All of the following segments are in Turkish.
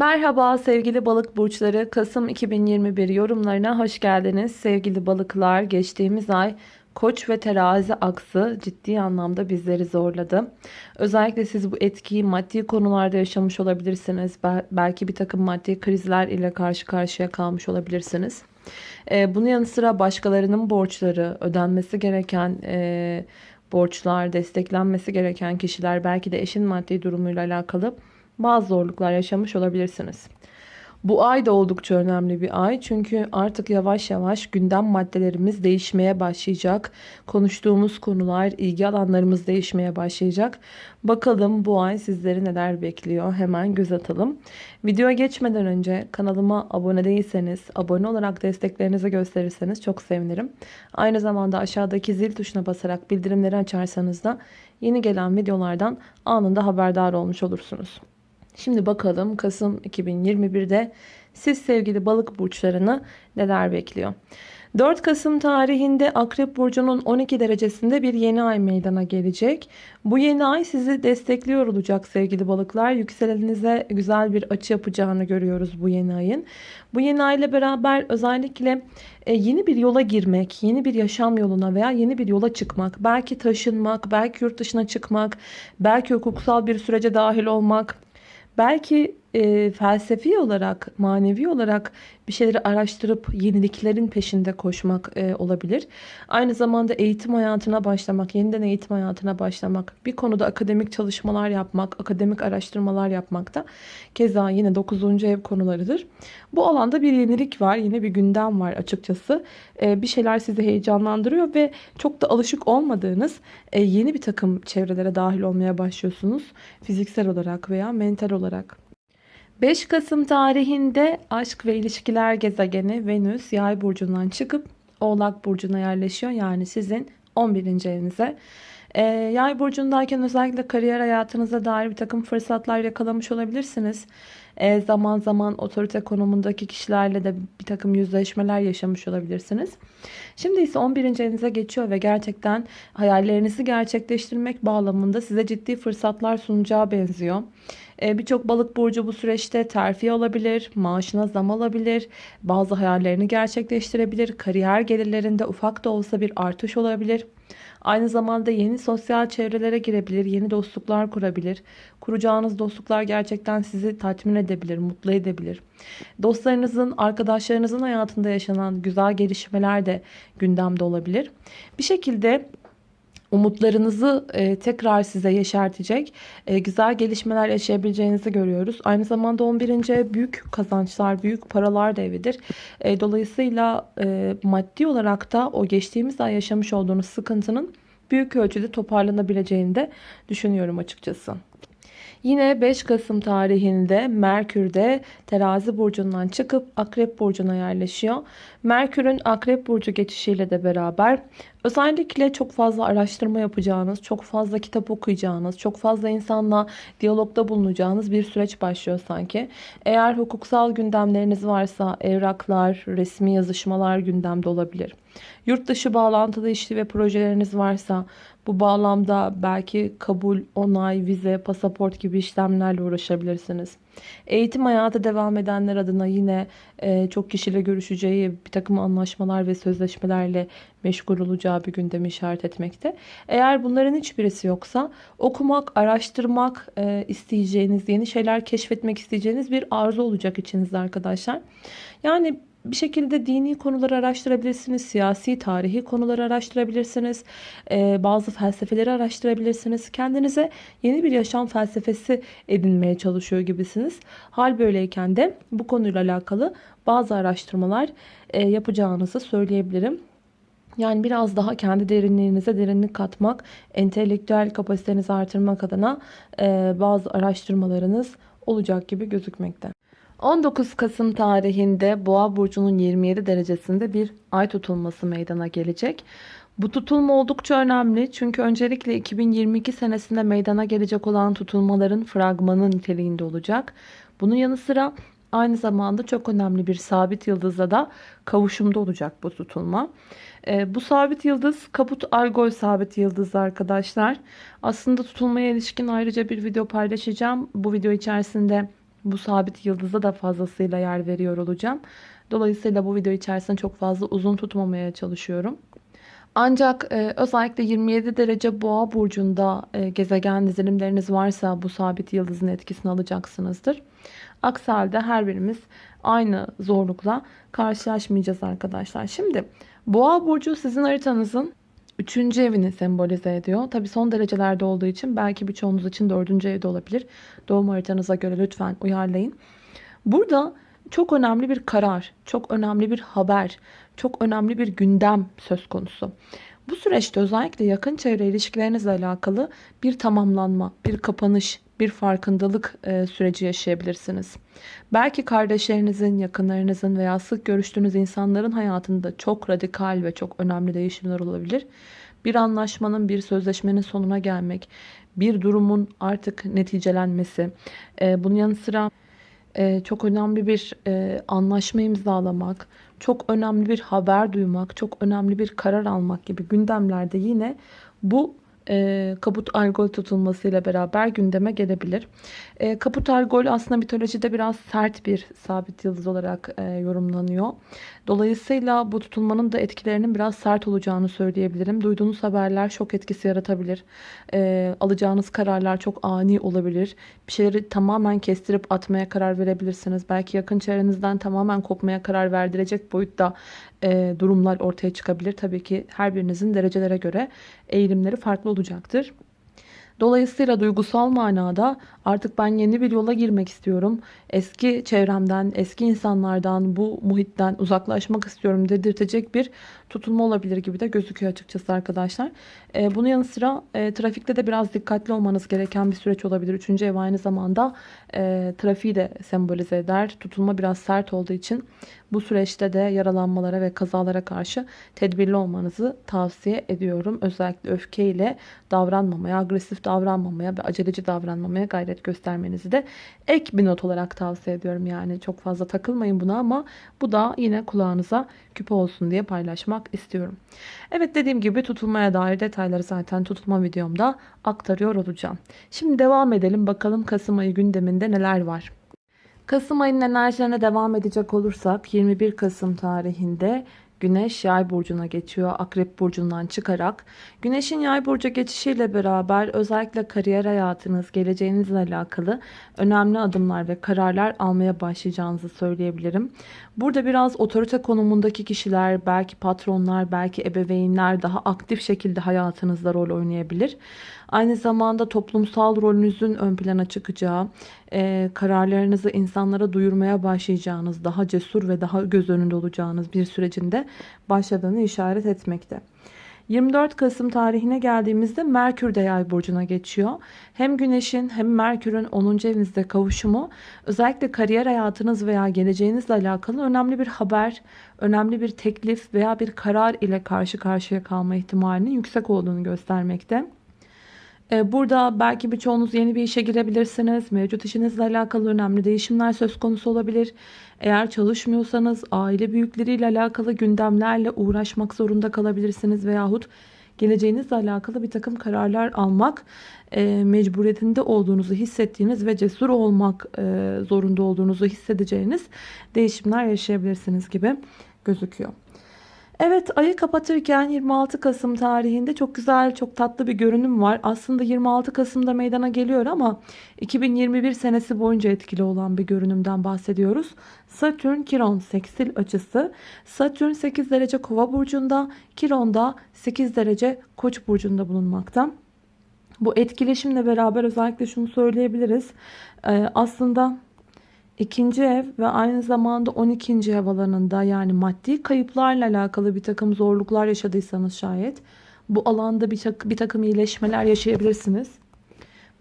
Merhaba sevgili balık burçları. Kasım 2021 yorumlarına hoş geldiniz. Sevgili balıklar geçtiğimiz ay Koç ve terazi aksı ciddi anlamda bizleri zorladı. Özellikle siz bu etkiyi maddi konularda yaşamış olabilirsiniz. Belki bir takım maddi krizler ile karşı karşıya kalmış olabilirsiniz. Ee, bunun yanı sıra başkalarının borçları, ödenmesi gereken e, borçlar, desteklenmesi gereken kişiler, belki de eşin maddi durumuyla alakalı bazı zorluklar yaşamış olabilirsiniz. Bu ay da oldukça önemli bir ay. Çünkü artık yavaş yavaş gündem maddelerimiz değişmeye başlayacak. Konuştuğumuz konular, ilgi alanlarımız değişmeye başlayacak. Bakalım bu ay sizleri neler bekliyor? Hemen göz atalım. Videoya geçmeden önce kanalıma abone değilseniz, abone olarak desteklerinizi gösterirseniz çok sevinirim. Aynı zamanda aşağıdaki zil tuşuna basarak bildirimleri açarsanız da yeni gelen videolardan anında haberdar olmuş olursunuz. Şimdi bakalım Kasım 2021'de siz sevgili balık burçlarını neler bekliyor? 4 Kasım tarihinde Akrep Burcu'nun 12 derecesinde bir yeni ay meydana gelecek. Bu yeni ay sizi destekliyor olacak sevgili balıklar. Yükseleninize güzel bir açı yapacağını görüyoruz bu yeni ayın. Bu yeni ay ile beraber özellikle e, yeni bir yola girmek, yeni bir yaşam yoluna veya yeni bir yola çıkmak, belki taşınmak, belki yurt dışına çıkmak, belki hukuksal bir sürece dahil olmak Belki e, felsefi olarak, manevi olarak bir şeyleri araştırıp yeniliklerin peşinde koşmak e, olabilir. Aynı zamanda eğitim hayatına başlamak, yeniden eğitim hayatına başlamak, bir konuda akademik çalışmalar yapmak, akademik araştırmalar yapmak da keza yine 9. ev konularıdır. Bu alanda bir yenilik var, yine bir gündem var açıkçası. E, bir şeyler sizi heyecanlandırıyor ve çok da alışık olmadığınız e, yeni bir takım çevrelere dahil olmaya başlıyorsunuz. Fiziksel olarak veya mental olarak. 5 Kasım tarihinde aşk ve ilişkiler gezegeni Venüs yay burcundan çıkıp Oğlak burcuna yerleşiyor. Yani sizin 11. evinize. Ee, yay burcundayken özellikle kariyer hayatınıza dair bir takım fırsatlar yakalamış olabilirsiniz. Ee, zaman zaman otorite konumundaki kişilerle de bir takım yüzleşmeler yaşamış olabilirsiniz. Şimdi ise 11. evinize geçiyor ve gerçekten hayallerinizi gerçekleştirmek bağlamında size ciddi fırsatlar sunacağı benziyor. Ee, birçok balık burcu bu süreçte terfi alabilir, maaşına zam alabilir, bazı hayallerini gerçekleştirebilir, kariyer gelirlerinde ufak da olsa bir artış olabilir. Aynı zamanda yeni sosyal çevrelere girebilir, yeni dostluklar kurabilir. Kuracağınız dostluklar gerçekten sizi tatmin edebilir, mutlu edebilir. Dostlarınızın, arkadaşlarınızın hayatında yaşanan güzel gelişmeler de gündemde olabilir. Bir şekilde umutlarınızı e, tekrar size yeşertecek e, güzel gelişmeler yaşayabileceğinizi görüyoruz. Aynı zamanda 11. büyük kazançlar, büyük paralar da evidir. E, dolayısıyla e, maddi olarak da o geçtiğimiz ay yaşamış olduğunuz sıkıntının büyük ölçüde toparlanabileceğini de düşünüyorum açıkçası. Yine 5 Kasım tarihinde Merkür'de terazi burcundan çıkıp akrep burcuna yerleşiyor. Merkür'ün akrep burcu geçişiyle de beraber özellikle çok fazla araştırma yapacağınız, çok fazla kitap okuyacağınız, çok fazla insanla diyalogda bulunacağınız bir süreç başlıyor sanki. Eğer hukuksal gündemleriniz varsa evraklar, resmi yazışmalar gündemde olabilir. Yurt dışı bağlantılı işli ve projeleriniz varsa bu bağlamda belki kabul, onay, vize, pasaport gibi işlemlerle uğraşabilirsiniz. Eğitim hayatı devam edenler adına yine e, çok kişiyle görüşeceği bir takım anlaşmalar ve sözleşmelerle meşgul olacağı bir gündemi işaret etmekte. Eğer bunların hiçbirisi yoksa okumak, araştırmak e, isteyeceğiniz, yeni şeyler keşfetmek isteyeceğiniz bir arzu olacak içinizde arkadaşlar. Yani bir şekilde dini konuları araştırabilirsiniz. Siyasi, tarihi konuları araştırabilirsiniz. Ee, bazı felsefeleri araştırabilirsiniz. Kendinize yeni bir yaşam felsefesi edinmeye çalışıyor gibisiniz. Hal böyleyken de bu konuyla alakalı bazı araştırmalar e, yapacağınızı söyleyebilirim. Yani biraz daha kendi derinliğinize derinlik katmak, entelektüel kapasitenizi artırmak adına e, bazı araştırmalarınız olacak gibi gözükmekte. 19 Kasım tarihinde Boğa burcunun 27 derecesinde bir ay tutulması meydana gelecek. Bu tutulma oldukça önemli çünkü öncelikle 2022 senesinde meydana gelecek olan tutulmaların fragmanı niteliğinde olacak. Bunun yanı sıra aynı zamanda çok önemli bir sabit yıldızla da kavuşumda olacak bu tutulma. E, bu sabit yıldız Kaput Algol sabit yıldızı arkadaşlar. Aslında tutulmaya ilişkin ayrıca bir video paylaşacağım. Bu video içerisinde Bu sabit yıldıza da fazlasıyla yer veriyor olacağım. Dolayısıyla bu video içerisinde çok fazla uzun tutmamaya çalışıyorum. Ancak e, özellikle 27 derece boğa burcunda e, gezegen dizilimleriniz varsa bu sabit yıldızın etkisini alacaksınızdır. Aksi halde her birimiz aynı zorlukla karşılaşmayacağız arkadaşlar. Şimdi boğa burcu sizin haritanızın 3. evini sembolize ediyor. Tabi son derecelerde olduğu için belki birçoğunuz için 4. evde olabilir. Doğum haritanıza göre lütfen uyarlayın. Burada çok önemli bir karar, çok önemli bir haber, çok önemli bir gündem söz konusu. Bu süreçte özellikle yakın çevre ilişkilerinizle alakalı bir tamamlanma, bir kapanış, bir farkındalık e, süreci yaşayabilirsiniz. Belki kardeşlerinizin, yakınlarınızın veya sık görüştüğünüz insanların hayatında çok radikal ve çok önemli değişimler olabilir. Bir anlaşmanın, bir sözleşmenin sonuna gelmek, bir durumun artık neticelenmesi, e, bunun yanı sıra e, çok önemli bir e, anlaşma imzalamak, çok önemli bir haber duymak, çok önemli bir karar almak gibi gündemlerde yine bu e, kaput algol tutulmasıyla beraber gündeme gelebilir. E, kaput algol aslında mitolojide biraz sert bir sabit yıldız olarak e, yorumlanıyor. Dolayısıyla bu tutulmanın da etkilerinin biraz sert olacağını söyleyebilirim. Duyduğunuz haberler şok etkisi yaratabilir. E, alacağınız kararlar çok ani olabilir. Bir şeyleri tamamen kestirip atmaya karar verebilirsiniz. Belki yakın çevrenizden tamamen kopmaya karar verdirecek boyutta e, durumlar ortaya çıkabilir. Tabii ki her birinizin derecelere göre eğilimleri farklı olacaktır. Dolayısıyla duygusal manada artık ben yeni bir yola girmek istiyorum. Eski çevremden, eski insanlardan, bu muhitten uzaklaşmak istiyorum dedirtecek bir tutulma olabilir gibi de gözüküyor açıkçası arkadaşlar. E, bunun yanı sıra e, trafikte de biraz dikkatli olmanız gereken bir süreç olabilir. Üçüncü ev aynı zamanda e, trafiği de sembolize eder. Tutulma biraz sert olduğu için bu süreçte de yaralanmalara ve kazalara karşı tedbirli olmanızı tavsiye ediyorum. Özellikle öfkeyle davranmamaya, agresif davranmamaya ve aceleci davranmamaya gayret göstermenizi de ek bir not olarak tavsiye ediyorum. Yani çok fazla takılmayın buna ama bu da yine kulağınıza küpe olsun diye paylaşmak istiyorum. Evet dediğim gibi tutulmaya dair detayları zaten tutulma videomda aktarıyor olacağım. Şimdi devam edelim bakalım Kasım ayı gündeminde neler var. Kasım ayının enerjilerine devam edecek olursak 21 Kasım tarihinde Güneş yay burcuna geçiyor. Akrep burcundan çıkarak. Güneşin yay burcu geçişiyle beraber özellikle kariyer hayatınız, geleceğinizle alakalı önemli adımlar ve kararlar almaya başlayacağınızı söyleyebilirim. Burada biraz otorite konumundaki kişiler, belki patronlar, belki ebeveynler daha aktif şekilde hayatınızda rol oynayabilir. Aynı zamanda toplumsal rolünüzün ön plana çıkacağı, e, kararlarınızı insanlara duyurmaya başlayacağınız, daha cesur ve daha göz önünde olacağınız bir sürecinde başladığını işaret etmekte. 24 Kasım tarihine geldiğimizde Merkür de yay burcuna geçiyor. Hem Güneş'in hem Merkür'ün 10. evinizde kavuşumu özellikle kariyer hayatınız veya geleceğinizle alakalı önemli bir haber, önemli bir teklif veya bir karar ile karşı karşıya kalma ihtimalinin yüksek olduğunu göstermekte. Ee, burada belki birçoğunuz yeni bir işe girebilirsiniz. Mevcut işinizle alakalı önemli değişimler söz konusu olabilir. Eğer çalışmıyorsanız aile büyükleriyle alakalı gündemlerle uğraşmak zorunda kalabilirsiniz. Veyahut geleceğinizle alakalı bir takım kararlar almak e, mecburiyetinde olduğunuzu hissettiğiniz ve cesur olmak e, zorunda olduğunuzu hissedeceğiniz değişimler yaşayabilirsiniz gibi gözüküyor. Evet ayı kapatırken 26 Kasım tarihinde çok güzel çok tatlı bir görünüm var. Aslında 26 Kasım'da meydana geliyor ama 2021 senesi boyunca etkili olan bir görünümden bahsediyoruz. Satürn Kiron seksil açısı. Satürn 8 derece kova burcunda, Kiron da 8 derece koç burcunda bulunmakta. Bu etkileşimle beraber özellikle şunu söyleyebiliriz. Ee, aslında İkinci ev ve aynı zamanda 12. ev alanında yani maddi kayıplarla alakalı bir takım zorluklar yaşadıysanız şayet bu alanda bir, takım, bir takım iyileşmeler yaşayabilirsiniz.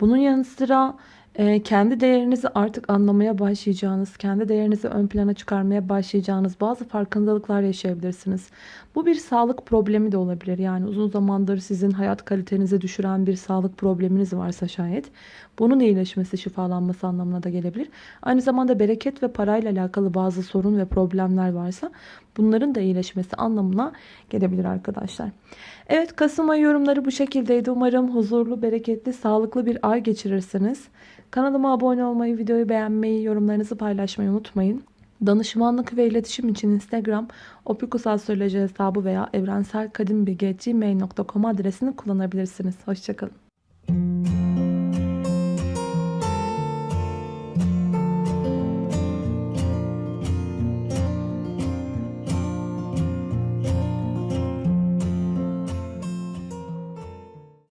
Bunun yanı sıra e, kendi değerinizi artık anlamaya başlayacağınız, kendi değerinizi ön plana çıkarmaya başlayacağınız bazı farkındalıklar yaşayabilirsiniz. Bu bir sağlık problemi de olabilir. Yani uzun zamandır sizin hayat kalitenizi düşüren bir sağlık probleminiz varsa şayet bunun iyileşmesi, şifalanması anlamına da gelebilir. Aynı zamanda bereket ve parayla alakalı bazı sorun ve problemler varsa bunların da iyileşmesi anlamına gelebilir arkadaşlar. Evet Kasım ayı yorumları bu şekildeydi. Umarım huzurlu, bereketli, sağlıklı bir ay geçirirsiniz. Kanalıma abone olmayı, videoyu beğenmeyi, yorumlarınızı paylaşmayı unutmayın. Danışmanlık ve iletişim için Instagram opikusastroloji hesabı veya evrenselkadimbilgi.gmail.com adresini kullanabilirsiniz. Hoşçakalın.